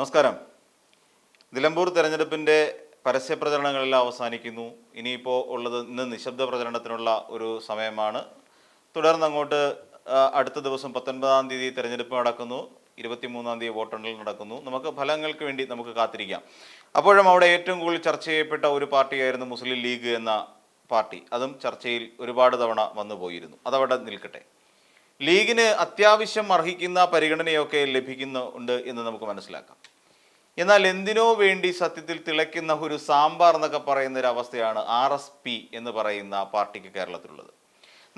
നമസ്കാരം. നിലമ്പൂർ തെരഞ്ഞെടുപ്പിന്റെ പരസ്യ പ്രചരണങ്ങളെല്ലാം അവസാനിക്കുന്നു. ഇനിയിപ്പോൾ ഉള്ളത് ഇന്ന് നിശബ്ദ പ്രചരണത്തിനുള്ള ഒരു സമയമാണ്. തുടർന്ന് അങ്ങോട്ട് അടുത്ത ദിവസം പത്തൊൻപതാം തീയതി തെരഞ്ഞെടുപ്പ് നടക്കുന്നു. ഇരുപത്തിമൂന്നാം തീയതി വോട്ടെണ്ണൽ നടക്കുന്നു. നമുക്ക് ഫലങ്ങൾക്ക് വേണ്ടി നമുക്ക് കാത്തിരിക്കാം. അപ്പോഴും അവിടെ ഏറ്റവും കൂടുതൽ ചർച്ച ചെയ്യപ്പെട്ട ഒരു പാർട്ടിയായിരുന്നു മുസ്ലിം ലീഗ് എന്ന പാർട്ടി. അതും ചർച്ചയിൽ ഒരുപാട് തവണ വന്നു പോയിരുന്നു. അതവിടെ നിൽക്കട്ടെ. ലീഗിന് അത്യാവശ്യം അർഹിക്കുന്ന പരിഗണനയൊക്കെ ലഭിക്കുന്നുണ്ട് എന്ന് നമുക്ക് മനസ്സിലാക്കാം. എന്നാൽ എന്തിനോ വേണ്ടി സത്യത്തിൽ തിളയ്ക്കുന്ന ഒരു സാമ്പാർ എന്നൊക്കെ പറയുന്ന ഒരു അവസ്ഥയാണ് ആർ എസ് പി എന്ന് പറയുന്ന പാർട്ടിക്ക് കേരളത്തിലുള്ളത്.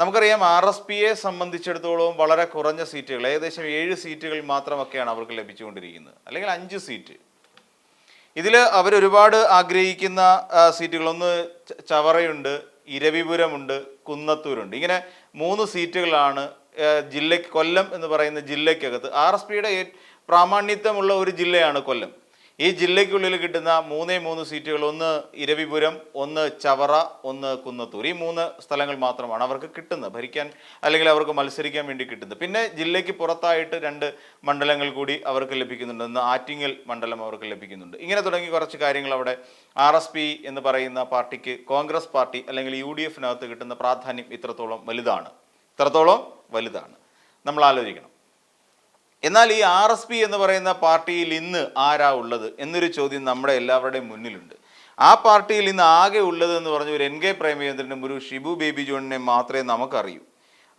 നമുക്കറിയാം ആർ എസ് പിയെ സംബന്ധിച്ചിടത്തോളം വളരെ കുറഞ്ഞ സീറ്റുകൾ ഏകദേശം ഏഴ് സീറ്റുകൾ മാത്രമൊക്കെയാണ് അവർക്ക് ലഭിച്ചുകൊണ്ടിരിക്കുന്നത് അല്ലെങ്കിൽ അഞ്ച് സീറ്റ്. ഇതിൽ അവരൊരുപാട് ആഗ്രഹിക്കുന്ന സീറ്റുകൾ. ഒന്ന് ചവറയുണ്ട് ഇരവിപുരമുണ്ട് കുന്നത്തൂരുണ്ട്. ഇങ്ങനെ മൂന്ന് സീറ്റുകളാണ് ജില്ലയ്ക്ക് കൊല്ലം എന്ന് പറയുന്ന ജില്ലയ്ക്കകത്ത്. ആർ എസ് പിയുടെ പ്രാമാണ്യത്വമുള്ള ഒരു ജില്ലയാണ് കൊല്ലം. ഈ ജില്ലയ്ക്കുള്ളിൽ കിട്ടുന്ന മൂന്നേ മൂന്ന് സീറ്റുകൾ ഒന്ന് ഇരവിപുരം ഒന്ന് ചവറ ഒന്ന് കുന്നത്തൂർ. ഈ മൂന്ന് സ്ഥലങ്ങൾ മാത്രമാണ് അവർക്ക് കിട്ടുന്നത് ഭരിക്കാൻ അല്ലെങ്കിൽ അവർക്ക് മത്സരിക്കാൻ വേണ്ടി കിട്ടുന്നത്. പിന്നെ ജില്ലയ്ക്ക് പുറത്തായിട്ട് രണ്ട് മണ്ഡലങ്ങൾ കൂടി അവർക്ക് ലഭിക്കുന്നുണ്ട്. ഒന്ന് ആറ്റിങ്ങൽ മണ്ഡലം അവർക്ക് ലഭിക്കുന്നുണ്ട്. ഇങ്ങനെ തുടങ്ങി കുറച്ച് കാര്യങ്ങൾ അവിടെ. ആർ എസ് പി എന്ന് പറയുന്ന പാർട്ടിക്ക് കോൺഗ്രസ് പാർട്ടി അല്ലെങ്കിൽ യു ഡി എഫിനകത്ത് കിട്ടുന്ന പ്രാധാന്യം ഇത്രത്തോളം വലുതാണ്. ഇത്രത്തോളം വലുതാണ്. നമ്മൾ ആലോചിക്കണം. എന്നാൽ ഈ ആർ എസ് പി എന്ന് പറയുന്ന പാർട്ടിയിൽ ഇന്ന് ആരാ ഉള്ളത് എന്നൊരു ചോദ്യം നമ്മുടെ എല്ലാവരുടെയും മുന്നിലുണ്ട്. ആ പാർട്ടിയിൽ ഇന്ന് ആകെ ഉള്ളത് എന്ന് പറഞ്ഞ ഒരു എൻ കെ പ്രേമചന്ദ്രനും ഒരു ഷിബു ബേബി ജോണിനെ മാത്രമേ നമുക്കറിയൂ.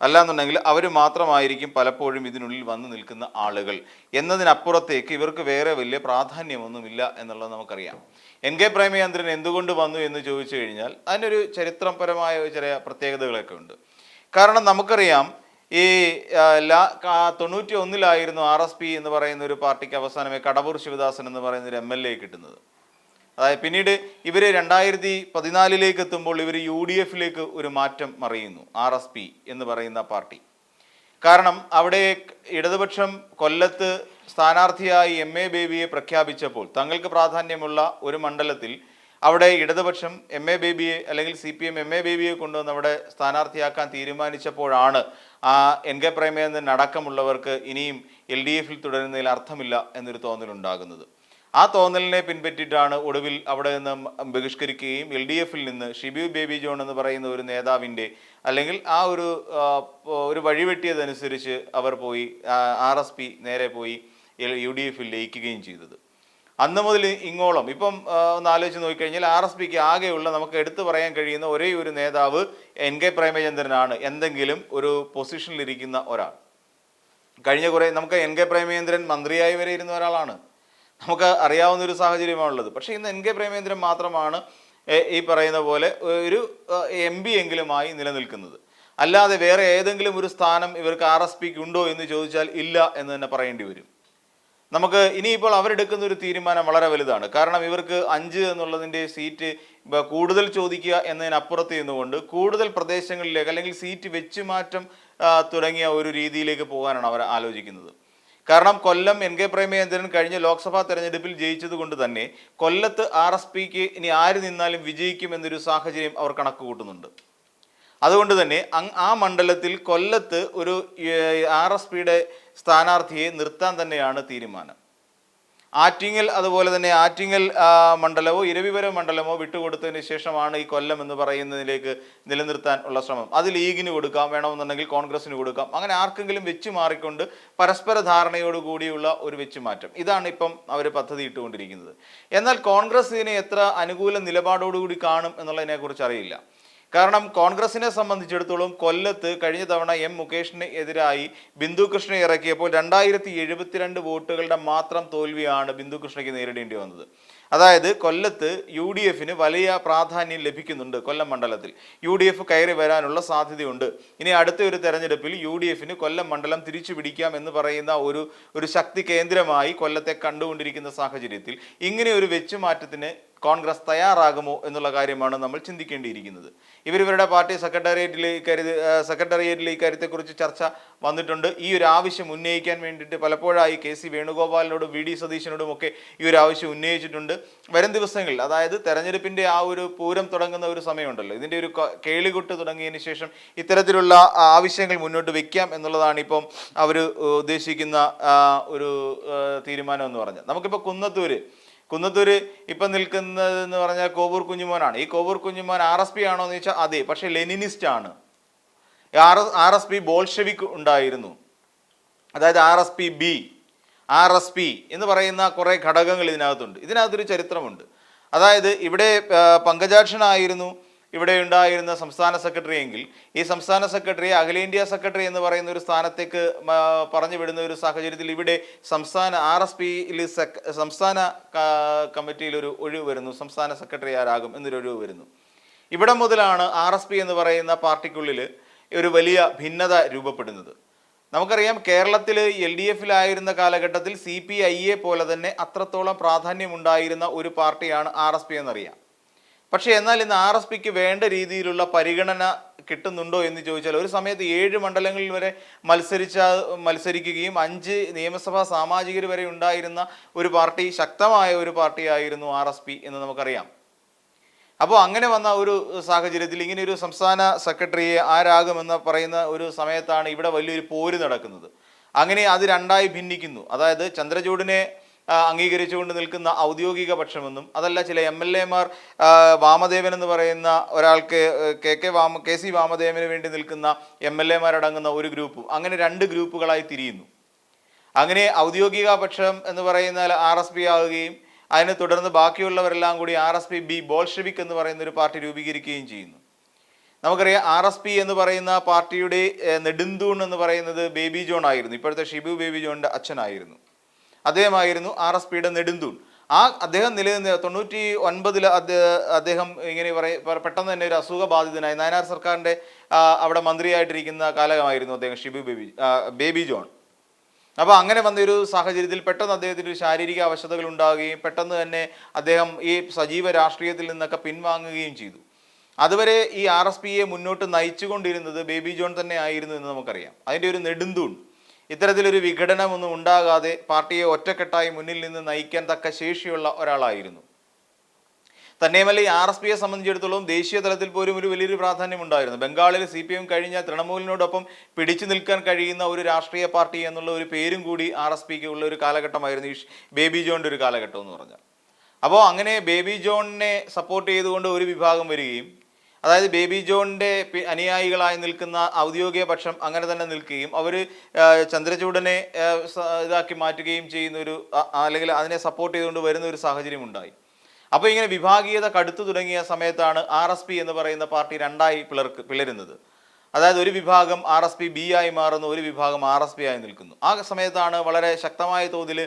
അല്ലാന്നുണ്ടെങ്കിൽ അവർ മാത്രമായിരിക്കും പലപ്പോഴും ഇതിനുള്ളിൽ വന്നു നിൽക്കുന്ന ആളുകൾ എന്നതിനപ്പുറത്തേക്ക് ഇവർക്ക് വേറെ വലിയ പ്രാധാന്യമൊന്നുമില്ല എന്നുള്ളത് നമുക്കറിയാം. എൻ കെ പ്രേമചന്ദ്രൻ എന്തുകൊണ്ട് വന്നു എന്ന് ചോദിച്ചു കഴിഞ്ഞാൽ അതിനൊരു ചരിത്രപരമായ ചില പ്രത്യേകതകളൊക്കെ ഉണ്ട്. കാരണം നമുക്കറിയാം ഈ തൊണ്ണൂറ്റി ഒന്നിലായിരുന്നു ആർ എസ് പി എന്ന് പറയുന്ന ഒരു പാർട്ടിക്ക് അവസാനമേ കടവൂർ ശിവദാസൻ എന്ന് പറയുന്ന ഒരു എം എൽ എ കിട്ടുന്നത്. അതായത് പിന്നീട് ഇവർ രണ്ടായിരത്തി പതിനാലിലേക്ക് എത്തുമ്പോൾ ഇവർ യു ഡി എഫിലേക്ക് ഒരു മാറ്റം മറിയുന്നു ആർ എസ് പി എന്ന് പറയുന്ന പാർട്ടി. കാരണം അവിടെ ഇടതുപക്ഷം കൊല്ലത്ത് സ്ഥാനാർത്ഥിയായി എം എ ബേബിയെ പ്രഖ്യാപിച്ചപ്പോൾ തങ്ങൾക്ക് പ്രാധാന്യമുള്ള ഒരു മണ്ഡലത്തിൽ അവിടെ ഇടതുപക്ഷം എം എ ബേബിയെ അല്ലെങ്കിൽ C P M M A ബേബിയെ കൊണ്ടുവന്ന് അവിടെ സ്ഥാനാർത്ഥിയാക്കാൻ തീരുമാനിച്ചപ്പോഴാണ് ആ എൻ കെ പ്രേമചന്ദ്രൻ അടക്കമുള്ളവർക്ക് ഇനിയും എൽ ഡി എഫിൽ തുടരുന്നതിൽ അർത്ഥമില്ല എന്നൊരു തോന്നലുണ്ടാകുന്നത് ആ തോന്നലിനെ പിൻപറ്റിയിട്ടാണ് ഒടുവിൽ അവിടെ നിന്ന് ബഹിഷ്കരിക്കുകയും എൽ ഡി എഫിൽ നിന്ന് ഷിബു ബേബി ജോൺ എന്ന് പറയുന്ന ഒരു നേതാവിന്റെ അല്ലെങ്കിൽ ആ ഒരു ഒരു വഴിവെട്ടിയതനുസരിച്ച് അവർ പോയി ആർ എസ് പി നേരെ പോയി യു ഡി എഫിൽ ലയിക്കുകയും ചെയ്തത്. അന്ന് മുതൽ ഇങ്ങോളം. ഇപ്പം ഒന്ന് ആലോചിച്ച് നോക്കിക്കഴിഞ്ഞാൽ ആർ എസ് പിക്ക് ആകെയുള്ള നമുക്ക് എടുത്തു പറയാൻ കഴിയുന്ന ഒരേ ഒരു നേതാവ് എൻ കെ പ്രേമചന്ദ്രനാണ്. എന്തെങ്കിലും ഒരു പൊസിഷനിലിരിക്കുന്ന ഒരാൾ. കഴിഞ്ഞ കുറേ നമുക്ക് എൻ കെ പ്രേമചന്ദ്രൻ മന്ത്രിയായി വരെ ഇരുന്ന ഒരാളാണ്. നമുക്ക് അറിയാവുന്ന ഒരു സാഹചര്യമാണുള്ളത്. പക്ഷേ ഇന്ന് എൻ കെ പ്രേമചന്ദ്രൻ മാത്രമാണ് ഈ പറയുന്ന പോലെ ഒരു എം പി എങ്കിലുമായി നിലനിൽക്കുന്നത്. അല്ലാതെ വേറെ ഏതെങ്കിലും ഒരു സ്ഥാനം ഇവർക്ക് ആർ എസ് പിക്ക് ഉണ്ടോ എന്ന് ചോദിച്ചാൽ ഇല്ല എന്ന് തന്നെ പറയേണ്ടി വരും. നമുക്ക് ഇനിയിപ്പോൾ അവരെടുക്കുന്ന ഒരു തീരുമാനം വളരെ വലുതാണ്. കാരണം ഇവർക്ക് അഞ്ച് എന്നുള്ളതിന്റെ സീറ്റ് കൂടുതൽ ചോദിക്കുക എന്നതിനപ്പുറത്ത് നിന്നുകൊണ്ട് കൂടുതൽ പ്രദേശങ്ങളിലേക്ക് അല്ലെങ്കിൽ സീറ്റ് വെച്ചുമാറ്റം മാറ്റം തുടങ്ങിയ ഒരു രീതിയിലേക്ക് പോകാനാണ് അവർ ആലോചിക്കുന്നത്. കാരണം കൊല്ലം എൻ കെ പ്രേമചന്ദ്രൻ കഴിഞ്ഞ ലോക്സഭാ തെരഞ്ഞെടുപ്പിൽ ജയിച്ചത് കൊണ്ട് തന്നെ കൊല്ലത്ത് ആർ എസ് പിക്ക് ഇനി ആര് നിന്നാലും വിജയിക്കും എന്നൊരു സാഹചര്യം അവർ കണക്ക് കൂട്ടുന്നുണ്ട് അതുകൊണ്ട് തന്നെ ആ മണ്ഡലത്തിൽ കൊല്ലത്ത് ഒരു ആർ എസ് പിയുടെ സ്ഥാനാർത്ഥിയെ നിർത്താൻ തന്നെയാണ് തീരുമാനം. ആറ്റിങ്ങൽ അതുപോലെ തന്നെ ആറ്റിങ്ങൽ മണ്ഡലമോ ഇരവിപുരം മണ്ഡലമോ വിട്ടുകൊടുത്തതിന് ശേഷമാണ് ഈ കൊല്ലം എന്ന് പറയുന്നതിലേക്ക് നിലനിർത്താൻ ഉള്ള ശ്രമം. അത് ലീഗിന് കൊടുക്കാം വേണമെന്നുണ്ടെങ്കിൽ കോൺഗ്രസിന് കൊടുക്കാം. അങ്ങനെ ആർക്കെങ്കിലും വെച്ച് മാറിക്കൊണ്ട് പരസ്പര ധാരണയോട് കൂടിയുള്ള ഒരു വെച്ചുമാറ്റം ഇതാണ് ഇപ്പം അവർ പദ്ധതി ഇട്ടുകൊണ്ടിരിക്കുന്നത്. എന്നാൽ കോൺഗ്രസ് ഇതിനെ എത്ര അനുകൂല നിലപാടോടുകൂടി കാണും എന്നുള്ളതിനെക്കുറിച്ച് അറിയില്ല. കാരണം കോൺഗ്രസിനെ സംബന്ധിച്ചിടത്തോളം കൊല്ലത്ത് കഴിഞ്ഞ തവണ എം മുകേഷിന് എതിരായി ബിന്ദു കൃഷ്ണ ഇറക്കിയപ്പോൾ രണ്ടായിരത്തി എഴുപത്തിരണ്ട് വോട്ടുകളുടെ മാത്രം തോൽവിയാണ് ബിന്ദു കൃഷ്ണയ്ക്ക് നേരിടേണ്ടി വന്നത്. അതായത് കൊല്ലത്ത് യു ഡി എഫിന് വലിയ പ്രാധാന്യം ലഭിക്കുന്നുണ്ട് കൊല്ലം മണ്ഡലത്തിൽ. യു ഡി എഫ് കയറി വരാനുള്ള സാധ്യതയുണ്ട്. ഇനി അടുത്ത ഒരു തെരഞ്ഞെടുപ്പിൽ യു ഡി എഫിന് കൊല്ലം മണ്ഡലം തിരിച്ചു പിടിക്കാം എന്ന് പറയുന്ന ഒരു ഒരു ശക്തി കേന്ദ്രമായി കൊല്ലത്തെ കണ്ടുകൊണ്ടിരിക്കുന്ന സാഹചര്യത്തിൽ ഇങ്ങനെ ഒരു വെച്ചുമാറ്റത്തിന് കോൺഗ്രസ് തയ്യാറാകുമോ എന്നുള്ള കാര്യമാണ് നമ്മൾ ചിന്തിക്കേണ്ടിയിരിക്കുന്നത്. ഇവരിവരുടെ പാർട്ടി സെക്രട്ടേറിയറ്റിൽ ഇക്കാര്യ സെക്രട്ടേറിയറ്റിൽ ഇക്കാര്യത്തെക്കുറിച്ച് ചർച്ച വന്നിട്ടുണ്ട്. ഈ ഒരു ആവശ്യം ഉന്നയിക്കാൻ വേണ്ടിയിട്ട് പലപ്പോഴായി കെ സി വേണുഗോപാലിനോടും വി ഡി സതീശനോടും ഒക്കെ ഈ ഒരു ആവശ്യം ഉന്നയിച്ചിട്ടുണ്ട്. വരും ദിവസങ്ങളിൽ അതായത് തെരഞ്ഞെടുപ്പിന്റെ ആ ഒരു പൂരം തുടങ്ങുന്ന ഒരു സമയമുണ്ടല്ലോ. ഇതിന്റെ ഒരു കേളികുട്ട് തുടങ്ങിയതിന് ശേഷം ഇത്തരത്തിലുള്ള ആവശ്യങ്ങൾ മുന്നോട്ട് വെക്കാം എന്നുള്ളതാണ് ഇപ്പം അവർ ഉദ്ദേശിക്കുന്ന ഒരു തീരുമാനം എന്ന് പറഞ്ഞത്. നമുക്കിപ്പോൾ കുന്നത്തൂര് കുന്നത്തൂര് ഇപ്പം നിൽക്കുന്നത് എന്ന് പറഞ്ഞാൽ കോവൂർ കുഞ്ഞുമോനാണ്. ഈ Kovoor Kunjumon R S P ആണോ എന്ന് ചോദിച്ചാൽ അതെ പക്ഷേ ലെനിനിസ്റ്റ് ആണ് ആർ എസ് പി ബോൾഷെവിക് ഉണ്ടായിരുന്നു. അതായത് R S P B R S P എന്ന് പറയുന്ന കുറേ ഘടകങ്ങൾ ഇതിനകത്തുണ്ട്. ഇതിനകത്തൊരു ചരിത്രമുണ്ട്. അതായത് ഇവിടെ പങ്കജാക്ഷനായിരുന്നു ഇവിടെ ഉണ്ടായിരുന്ന സംസ്ഥാന സെക്രട്ടറി എങ്കിൽ ഈ സംസ്ഥാന സെക്രട്ടറി അഖിലേന്ത്യാ സെക്രട്ടറി എന്ന് പറയുന്ന ഒരു സ്ഥാനത്തേക്ക് പറഞ്ഞു വിടുന്ന ഒരു സാഹചര്യത്തിൽ ഇവിടെ സംസ്ഥാന ആർ എസ് പിയിൽ സംസ്ഥാന കമ്മിറ്റിയിൽ ഒരു ഒഴിവ് വരുന്നു. സംസ്ഥാന സെക്രട്ടറി ആരാകും എന്നൊരു ഒഴിവ് വരുന്നു. ഇവിടെ മുതലാണ് ആർ എസ് പി എന്ന് പറയുന്ന പാർട്ടിക്കുള്ളിൽ ഒരു വലിയ ഭിന്നത രൂപപ്പെടുന്നത്. നമുക്കറിയാം കേരളത്തിൽ എൽ ഡി എഫിലായിരുന്ന കാലഘട്ടത്തിൽ സി പി ഐയെ പോലെ തന്നെ അത്രത്തോളം പ്രാധാന്യമുണ്ടായിരുന്ന ഒരു പാർട്ടിയാണ് ആർ എസ് പി എന്നറിയാം. പക്ഷേ എന്നാൽ ഇന്ന് ആർ എസ് പിക്ക് വേണ്ട രീതിയിലുള്ള പരിഗണന കിട്ടുന്നുണ്ടോ എന്ന് ചോദിച്ചാൽ ഒരു സമയത്ത് ഏഴ് മണ്ഡലങ്ങളിൽ വരെ മത്സരിച്ച മത്സരിക്കുകയും അഞ്ച് നിയമസഭാ സാമാജികർ വരെ ഉണ്ടായിരുന്ന ഒരു പാർട്ടി ശക്തമായ ഒരു പാർട്ടിയായിരുന്നു ആർ എസ് പി എന്ന് നമുക്കറിയാം. അപ്പോൾ അങ്ങനെ വന്ന ഒരു സാഹചര്യത്തിൽ ഇങ്ങനെ ഒരു സംസ്ഥാന സെക്രട്ടറിയെ ആരാകുമെന്ന് പറയുന്ന ഒരു സമയത്താണ് ഇവിടെ വലിയൊരു പോര് നടക്കുന്നത്. അങ്ങനെ അത് രണ്ടായി ഭിന്നിക്കുന്നു. അതായത് ചന്ദ്രചൂഡിനെ അംഗീകരിച്ചുകൊണ്ട് നിൽക്കുന്ന ഔദ്യോഗിക പക്ഷമെന്നും അതല്ല ചില എം എൽ എമാർ വാമദേവൻ എന്ന് പറയുന്ന ഒരാൾക്ക് K K Vama K C വാമദേവന് വേണ്ടി നിൽക്കുന്ന എം എൽ എമാരടങ്ങുന്ന ഒരു ഗ്രൂപ്പും അങ്ങനെ രണ്ട് ഗ്രൂപ്പുകളായി തിരിയുന്നു. അങ്ങനെ ഔദ്യോഗിക പക്ഷം എന്ന് പറയുന്ന ആർ എസ് പി ആവുകയും അതിനെ തുടർന്ന് ബാക്കിയുള്ളവരെല്ലാം കൂടി R S P B Bolshevik എന്ന് പറയുന്ന ഒരു പാർട്ടി രൂപീകരിക്കുകയും ചെയ്യുന്നു. നമുക്കറിയാം ആർ എസ് പി എന്ന് പറയുന്ന പാർട്ടിയുടെ നെടുന്തൂൺ എന്ന് പറയുന്നത് ബേബി ജോൺ ആയിരുന്നു. ഇപ്പോഴത്തെ ഷിബു ബേബി ജോണിന്റെ അച്ഛനായിരുന്നു. അദ്ദേഹമായിരുന്നു ആർ എസ് പിയുടെ നെടുന്തൂൺ. ആ അദ്ദേഹം നിലനിന്ന് തൊണ്ണൂറ്റി ഒൻപതിൽ അദ്ദേഹം ഇങ്ങനെ പറയ പെട്ടെന്ന് തന്നെ ഒരു അസുഖബാധിതനായി നയനാർ സർക്കാരിന്റെ അവിടെ മന്ത്രിയായിട്ടിരിക്കുന്ന കാലമായിരുന്നു അദ്ദേഹം ഷിബു ബേബി ബേബി ജോൺ. അപ്പോൾ അങ്ങനെ വന്നൊരു സാഹചര്യത്തിൽ പെട്ടെന്ന് അദ്ദേഹത്തിന് ഒരു ശാരീരിക അവശതകൾ ഉണ്ടാവുകയും പെട്ടെന്ന് തന്നെ അദ്ദേഹം ഈ സജീവ രാഷ്ട്രീയത്തിൽ നിന്നൊക്കെ പിൻവാങ്ങുകയും ചെയ്തു. അതുവരെ ഈ ആർ എസ് പിയെ മുന്നോട്ട് നയിച്ചുകൊണ്ടിരുന്നത് ബേബി ജോൺ തന്നെ ആയിരുന്നു എന്ന് നമുക്കറിയാം. അതിന്റെ ഒരു നെടുന്തൂൺ. ഇത്തരത്തിലൊരു വിഘടനമൊന്നും ഉണ്ടാകാതെ പാർട്ടിയെ ഒറ്റക്കെട്ടായി മുന്നിൽ നിന്ന് നയിക്കാൻ തക്ക ശേഷിയുള്ള ഒരാളായിരുന്നു. തന്നെയുമല്ല ഈ ആർ എസ് പിയെ സംബന്ധിച്ചിടത്തോളം ദേശീയ തലത്തിൽ പോലും ഒരു വലിയൊരു പ്രാധാന്യം ഉണ്ടായിരുന്നു ബംഗാളിൽ സി പി എം കഴിഞ്ഞ തൃണമൂലിനോടൊപ്പം പിടിച്ചു നിൽക്കാൻ കഴിയുന്ന ഒരു രാഷ്ട്രീയ പാർട്ടി എന്നുള്ള ഒരു പേരും കൂടി ആർ എസ് പിക്ക് ഉള്ള ഒരു കാലഘട്ടമായിരുന്നു ഈ ബേബി ജോണിന്റെ ഒരു കാലഘട്ടം എന്ന് പറഞ്ഞാൽ. അപ്പോൾ അങ്ങനെ ബേബി ജോണിനെ സപ്പോർട്ട് ചെയ്തുകൊണ്ട് ഒരു വിഭാഗം വരികയും അതായത് ബേബി ജോണിന്റെ അനുയായികളായി നിൽക്കുന്ന ഔദ്യോഗിക പക്ഷം അങ്ങനെ തന്നെ നിൽക്കുകയും അവർ ചന്ദ്രചൂഡനെ ഇതാക്കി മാറ്റുകയും ചെയ്യുന്ന ഒരു അല്ലെങ്കിൽ അതിനെ സപ്പോർട്ട് ചെയ്തുകൊണ്ട് വരുന്ന ഒരു സാഹചര്യം ഉണ്ടായി. അപ്പോൾ ഇങ്ങനെ വിഭാഗീയത കടുത്തു തുടങ്ങിയ സമയത്താണ് ആർ എസ് പി എന്ന് പറയുന്ന പാർട്ടി രണ്ടായി പിളർക്ക് പിളരുന്നത്. അതായത് ഒരു വിഭാഗം ആർ എസ് പി ബി ആയി മാറുന്നു ഒരു വിഭാഗം ആർ എസ് പി ആയി നിൽക്കുന്നു. ആ സമയത്താണ് വളരെ ശക്തമായ തോതിൽ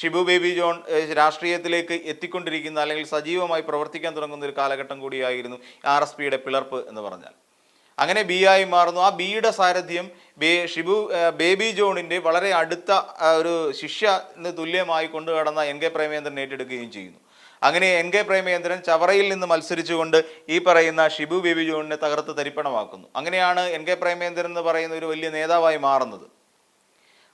ഷിബു ബേബി ജോൺ രാഷ്ട്രീയത്തിലേക്ക് എത്തിക്കൊണ്ടിരിക്കുന്ന അല്ലെങ്കിൽ സജീവമായി പ്രവർത്തിക്കാൻ തുടങ്ങുന്ന ഒരു കാലഘട്ടം കൂടിയായിരുന്നു ആർ എസ് പിയുടെ പിളർപ്പ് എന്ന് പറഞ്ഞാൽ. അങ്ങനെ ബി ആയി മാറുന്നു. ആ ബിയുടെ സാരഥ്യം ബേ ഷിബു ബേബി ജോണിന്റെ വളരെ അടുത്ത ഒരു ശിഷ്യന് തുല്യമായി കൊണ്ടു കടന്ന എൻ കെ പ്രേമേന്ദ്രൻ ഏറ്റെടുക്കുകയും ചെയ്യുന്നു. അങ്ങനെ എൻ കെ പ്രേമേന്ദ്രൻ ചവറയിൽ നിന്ന് മത്സരിച്ചുകൊണ്ട് ഈ പറയുന്ന ഷിബു ബേബി ജോണിനെ തകർത്ത് തരിപ്പണമാക്കുന്നു. അങ്ങനെയാണ് എൻ കെ പ്രേമേന്ദ്രൻ എന്ന് പറയുന്ന ഒരു വലിയ നേതാവായി മാറുന്നത്.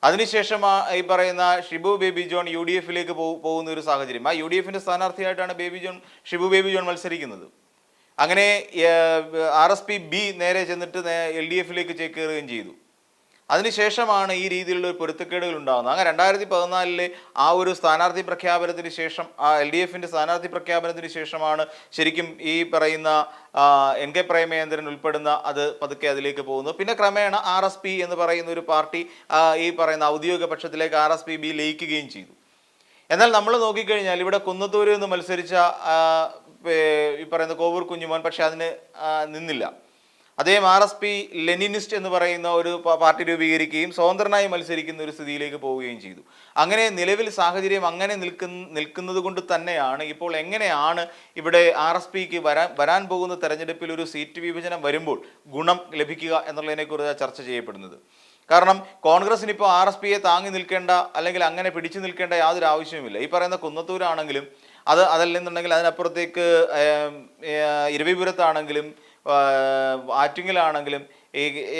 അതിനുശേഷം ഈ പറയുന്ന ഷിബു ബേബി ജോൺ യു ഡി എഫിലേക്ക് പോകുന്ന ഒരു സാഹചര്യം. ആ യു ഡി എഫിന്റെ സ്ഥാനാർത്ഥിയായിട്ടാണ് ബേബി ജോൺ ഷിബു ബേബി ജോൺ മത്സരിക്കുന്നത്. അങ്ങനെ ആർ എസ് പി ബി നേരെ ചെന്നിട്ട് എൽ ഡി എഫിലേക്ക് ചേക്കേറുകയും ചെയ്തു. അതിനുശേഷമാണ് ഈ രീതിയിലുള്ള ഒരു പൊരുത്തക്കേടുകൾ ഉണ്ടാകുന്നത്. അങ്ങനെ രണ്ടായിരത്തി പതിനാലിലെ ആ ഒരു സ്ഥാനാർത്ഥി പ്രഖ്യാപനത്തിന് ശേഷം ആ എൽ ഡി എഫിന്റെ സ്ഥാനാർത്ഥി പ്രഖ്യാപനത്തിന് ശേഷമാണ് ശരിക്കും ഈ പറയുന്ന എൻ കെ പ്രേമേന്ദ്രൻ ഉൾപ്പെടുന്ന അത് പതുക്കെ അതിലേക്ക് പോകുന്നു പിന്നെ ക്രമേണ ആർ എസ് പി എന്ന് പറയുന്ന ഒരു പാർട്ടി ഈ പറയുന്ന ഔദ്യോഗിക പക്ഷത്തിലേക്ക് ആർ എസ് പി ബി ലയിക്കുകയും ചെയ്തു. എന്നാൽ നമ്മൾ നോക്കിക്കഴിഞ്ഞാൽ ഇവിടെ കുന്നത്തൂരിൽ നിന്ന് മത്സരിച്ച ഈ പറയുന്ന കോവൂർ കുഞ്ഞുമോൻ പക്ഷെ അതിന് നിന്നില്ല. അദ്ദേഹം ആർ എസ് പി ലെനിനിസ്റ്റ് എന്ന് പറയുന്ന ഒരു പാർട്ടി രൂപീകരിക്കുകയും സ്വതന്ത്രനായി മത്സരിക്കുന്ന ഒരു സ്ഥിതിയിലേക്ക് പോവുകയും ചെയ്തു. അങ്ങനെ നിലവിൽ സാഹചര്യം അങ്ങനെ നിൽക്കുന്ന നിൽക്കുന്നത് കൊണ്ട് തന്നെയാണ് ഇപ്പോൾ എങ്ങനെയാണ് ഇവിടെ ആർ എസ് പിക്ക് വരാൻ വരാൻ പോകുന്ന തെരഞ്ഞെടുപ്പിൽ ഒരു സീറ്റ് വിഭജനം വരുമ്പോൾ ഗുണം ലഭിക്കുക എന്നുള്ളതിനെക്കുറിച്ച് ചർച്ച ചെയ്യപ്പെടുന്നത്. കാരണം കോൺഗ്രസിന് ഇപ്പോൾ ആർ എസ് പിയെ താങ്ങി നിൽക്കേണ്ട അല്ലെങ്കിൽ അങ്ങനെ പിടിച്ചു നിൽക്കേണ്ട യാതൊരു ആവശ്യവുമില്ല. ഈ പറയുന്ന കുന്നത്തൂരാണെങ്കിലും അത് അതല്ലെന്നുണ്ടെങ്കിൽ അതിനപ്പുറത്തേക്ക് ഇരവിപുരത്താണെങ്കിലും ആറ്റിങ്ങലാണെങ്കിലും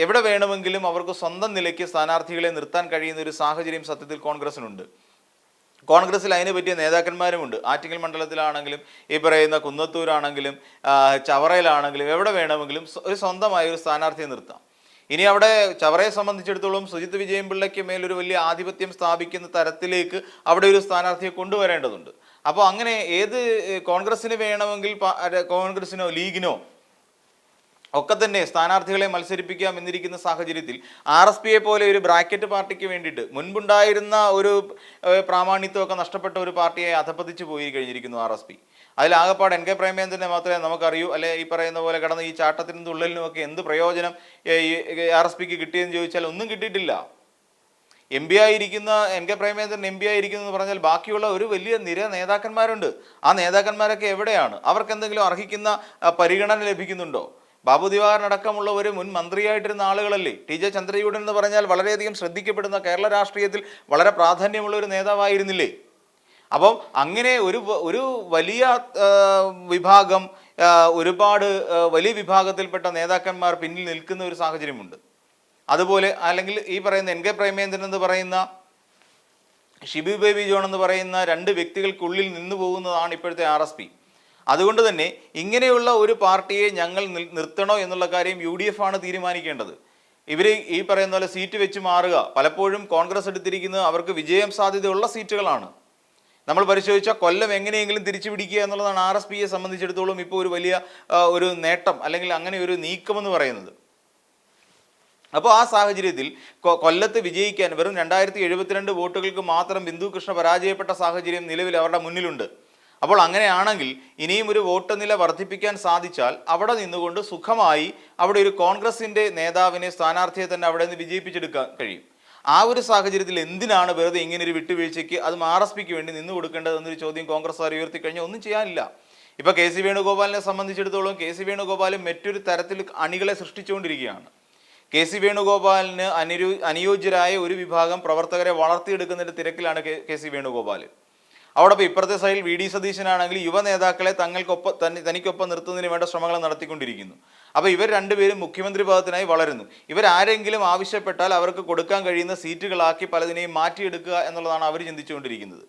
എവിടെ വേണമെങ്കിലും അവർക്ക് സ്വന്തം നിലയ്ക്ക് സ്ഥാനാർത്ഥികളെ നിർത്താൻ കഴിയുന്ന ഒരു സാഹചര്യം സത്യത്തിൽ കോൺഗ്രസിനുണ്ട്. കോൺഗ്രസിൽ അതിന് പറ്റിയ നേതാക്കന്മാരുമുണ്ട്. ആറ്റിങ്ങൽ മണ്ഡലത്തിലാണെങ്കിലും ഈ പറയുന്ന കുന്നത്തൂരാണെങ്കിലും ചവറയിലാണെങ്കിലും എവിടെ വേണമെങ്കിലും ഒരു സ്വന്തമായ ഒരു സ്ഥാനാർത്ഥിയെ നിർത്താം. ഇനി അവിടെ ചവറയെ സംബന്ധിച്ചിടത്തോളം സുജിത് വിജയൻ പിള്ളയ്ക്ക് മേലൊരു വലിയ ആധിപത്യം സ്ഥാപിക്കുന്ന തരത്തിലേക്ക് അവിടെ ഒരു സ്ഥാനാർത്ഥിയെ കൊണ്ടുവരേണ്ടതുണ്ട്. അപ്പോൾ അങ്ങനെ ഏത് കോൺഗ്രസ്സിന് വേണമെങ്കിൽ കോൺഗ്രസ്സിനോ ലീഗിനോ ഒക്കെ തന്നെ സ്ഥാനാർത്ഥികളെ മത്സരിപ്പിക്കാം എന്നിരിക്കുന്ന സാഹചര്യത്തിൽ ആർ എസ് പിയെ പോലെ ഒരു ബ്രാക്കറ്റ് പാർട്ടിക്ക് വേണ്ടിയിട്ട് മുൻപുണ്ടായിരുന്ന ഒരു പ്രാമാണിത്വമൊക്കെ നഷ്ടപ്പെട്ട ഒരു പാർട്ടിയെ അധപ്പതിച്ചു പോയി കഴിഞ്ഞിരിക്കുന്നു ആർ എസ് പി. അതിലാകപ്പാട് എൻ കെ പ്രേമേന്ദ്രനെ മാത്രമേ നമുക്കറിയൂ. അല്ലെ ഈ പറയുന്ന പോലെ കടന്ന് ഈ ചാട്ടത്തിനും തുള്ളലിനും ഒക്കെ എന്ത് പ്രയോജനം ആർ എസ് പിക്ക് കിട്ടിയെന്ന് ചോദിച്ചാൽ ഒന്നും കിട്ടിയിട്ടില്ല. എം പി ആയിരിക്കുന്ന N K Premachandran M P ആയിരിക്കുന്നു എന്ന് പറഞ്ഞാൽ ബാക്കിയുള്ള ഒരു വലിയ നിര നേതാക്കന്മാരുണ്ട്. ആ നേതാക്കന്മാരൊക്കെ എവിടെയാണ്? അവർക്ക് എന്തെങ്കിലും അർഹിക്കുന്ന പരിഗണന ലഭിക്കുന്നുണ്ടോ? ബാബു ദിവാകരൻ ഒരു മുൻ മന്ത്രിയായിട്ടിരുന്ന ആളുകളല്ലേ? ടി ജെ ചന്ദ്രചൂഡൻ എന്ന് പറഞ്ഞാൽ വളരെയധികം ശ്രദ്ധിക്കപ്പെടുന്ന കേരള രാഷ്ട്രീയത്തിൽ വളരെ പ്രാധാന്യമുള്ള ഒരു നേതാവായിരുന്നില്ലേ? അപ്പം അങ്ങനെ ഒരു ഒരു വലിയ വിഭാഗം ഒരുപാട് വലിയ വിഭാഗത്തിൽപ്പെട്ട നേതാക്കന്മാർ പിന്നിൽ നിൽക്കുന്ന ഒരു സാഹചര്യമുണ്ട്. അതുപോലെ അല്ലെങ്കിൽ ഈ പറയുന്ന എൻ കെ പ്രേമേന്ദ്രൻ എന്ന് പറയുന്ന ഷിബി ബേബി ജോൺ എന്ന് പറയുന്ന രണ്ട് വ്യക്തികൾക്കുള്ളിൽ നിന്നു പോകുന്നതാണ് ഇപ്പോഴത്തെ ആർ എസ് പി. അതുകൊണ്ട് തന്നെ ഇങ്ങനെയുള്ള ഒരു പാർട്ടിയെ ഞങ്ങൾ നിർത്തണോ എന്നുള്ള കാര്യം യു ഡി എഫ് ആണ് തീരുമാനിക്കേണ്ടത്. ഇവർ ഈ പറയുന്ന പോലെ സീറ്റ് വെച്ച് മാറുക. പലപ്പോഴും കോൺഗ്രസ് എടുത്തിരിക്കുന്നത് അവർക്ക് വിജയം സാധ്യതയുള്ള സീറ്റുകളാണ്. നമ്മൾ പരിശോധിച്ചാൽ കൊല്ലം എങ്ങനെയെങ്കിലും തിരിച്ചു പിടിക്കുക എന്നുള്ളതാണ് ആർ എസ് പിയെ സംബന്ധിച്ചിടത്തോളം ഇപ്പോൾ ഒരു വലിയ ഒരു നേട്ടം അല്ലെങ്കിൽ അങ്ങനെ ഒരു നീക്കമെന്ന് പറയുന്നത്. അപ്പോൾ ആ സാഹചര്യത്തിൽ കൊല്ലത്ത് വിജയിക്കാൻ വെറും രണ്ടായിരത്തി എഴുപത്തിരണ്ട് വോട്ടുകൾക്ക് മാത്രം ബിന്ദു കൃഷ്ണ പരാജയപ്പെട്ട സാഹചര്യം നിലവിൽ അവരുടെ മുന്നിലുണ്ട്. അപ്പോൾ അങ്ങനെയാണെങ്കിൽ ഇനിയും ഒരു വോട്ട് നില വർദ്ധിപ്പിക്കാൻ സാധിച്ചാൽ അവിടെ നിന്നുകൊണ്ട് സുഖമായി അവിടെ ഒരു കോൺഗ്രസിന്റെ നേതാവിനെ സ്ഥാനാർത്ഥിയെ തന്നെ അവിടെ നിന്ന് വിജയിപ്പിച്ചെടുക്കാൻ കഴിയും. ആ ഒരു സാഹചര്യത്തിൽ എന്തിനാണ് വെറുതെ ഇങ്ങനെ ഒരു വിട്ടുവീഴ്ചയ്ക്ക് അതും ആർ എസ് പിക്ക് വേണ്ടി നിന്ന് കൊടുക്കേണ്ടതെന്നൊരു ചോദ്യം കോൺഗ്രസ് ഉയർത്തി കഴിഞ്ഞാൽ ഒന്നും ചെയ്യാനില്ല. ഇപ്പൊ കെ സി വേണുഗോപാലിനെ സംബന്ധിച്ചിടത്തോളം കെ സി വേണുഗോപാലും മറ്റൊരു തരത്തിൽ അണികളെ സൃഷ്ടിച്ചുകൊണ്ടിരിക്കുകയാണ്. കെ സി വേണുഗോപാലിന് അനുരു അനുയോജ്യരായ ഒരു വിഭാഗം പ്രവർത്തകരെ വളർത്തിയെടുക്കുന്നതിന്റെ തിരക്കിലാണ് കെ സി വേണുഗോപാൽ അവിടെ ഇപ്പോൾ ഇപ്പുറത്തെ സൈഡിൽ വി ഡി സതീശനാണെങ്കിൽ യുവ നേതാക്കളെ തങ്ങൾക്കൊപ്പം തന്നെ തനിക്കൊപ്പം നിർത്തുന്നതിന് വേണ്ട ശ്രമങ്ങൾ നടത്തിക്കൊണ്ടിരിക്കുന്നു. അപ്പോൾ ഇവർ രണ്ടുപേരും മുഖ്യമന്ത്രി പദത്തിനായി വളരുന്നു. ഇവരാരെങ്കിലും ആവശ്യപ്പെട്ടാൽ അവർക്ക് കൊടുക്കാൻ കഴിയുന്ന സീറ്റുകളാക്കി പലതിനെയും മാറ്റിയെടുക്കുക എന്നുള്ളതാണ് അവർ ചിന്തിച്ചുകൊണ്ടിരിക്കുന്നത്.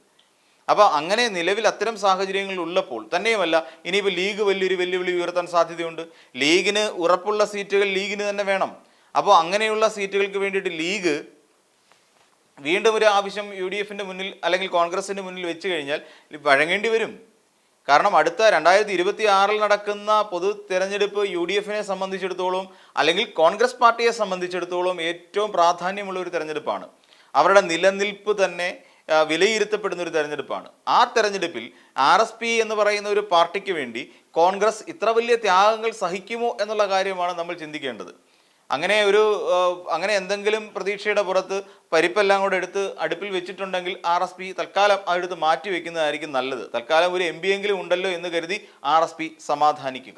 അപ്പോൾ അങ്ങനെ നിലവിൽ അത്തരം സാഹചര്യങ്ങൾ ഉള്ളപ്പോൾ തന്നെയുമല്ല ഇനിയിപ്പോൾ ലീഗ് വലിയൊരു വെല്ലുവിളി ഉയർത്താൻ സാധ്യതയുണ്ട്. ലീഗിന് ഉറപ്പുള്ള സീറ്റുകൾ ലീഗിന് തന്നെ വേണം. അപ്പോൾ അങ്ങനെയുള്ള സീറ്റുകൾക്ക് വേണ്ടിയിട്ട് ലീഗ് വീണ്ടും ഒരു ആവശ്യം യു ഡി എഫിന്റെ മുന്നിൽ അല്ലെങ്കിൽ കോൺഗ്രസിന്റെ മുന്നിൽ വെച്ച് കഴിഞ്ഞാൽ വഴങ്ങേണ്ടി വരും. കാരണം അടുത്ത രണ്ടായിരത്തി ഇരുപത്തി ആറിൽ നടക്കുന്ന പൊതു തെരഞ്ഞെടുപ്പ് യു ഡി എഫിനെ സംബന്ധിച്ചിടത്തോളം അല്ലെങ്കിൽ കോൺഗ്രസ് പാർട്ടിയെ സംബന്ധിച്ചിടത്തോളം ഏറ്റവും പ്രാധാന്യമുള്ള ഒരു തെരഞ്ഞെടുപ്പാണ്. അവരുടെ നിലനിൽപ്പ് തന്നെ വിലയിരുത്തപ്പെടുന്ന ഒരു തെരഞ്ഞെടുപ്പാണ്. ആ തെരഞ്ഞെടുപ്പിൽ ആർ എസ് പി എന്ന് പറയുന്ന ഒരു പാർട്ടിക്ക് വേണ്ടി കോൺഗ്രസ് ഇത്ര വലിയ ത്യാഗങ്ങൾ സഹിക്കുമോ എന്നുള്ള കാര്യമാണ് നമ്മൾ ചിന്തിക്കേണ്ടത്. അങ്ങനെ ഒരു അങ്ങനെ എന്തെങ്കിലും പ്രതീക്ഷയുടെ പുറത്ത് പരിപ്പെല്ലാം കൂടെ എടുത്ത് അടുപ്പിൽ വെച്ചിട്ടുണ്ടെങ്കിൽ ആർ എസ് പി തൽക്കാലം അതെടുത്ത് മാറ്റി വെക്കുന്നതായിരിക്കും നല്ലത്. തൽക്കാലം ഒരു എം എങ്കിലും ഉണ്ടല്ലോ എന്ന് കരുതി ആർ സമാധാനിക്കുക.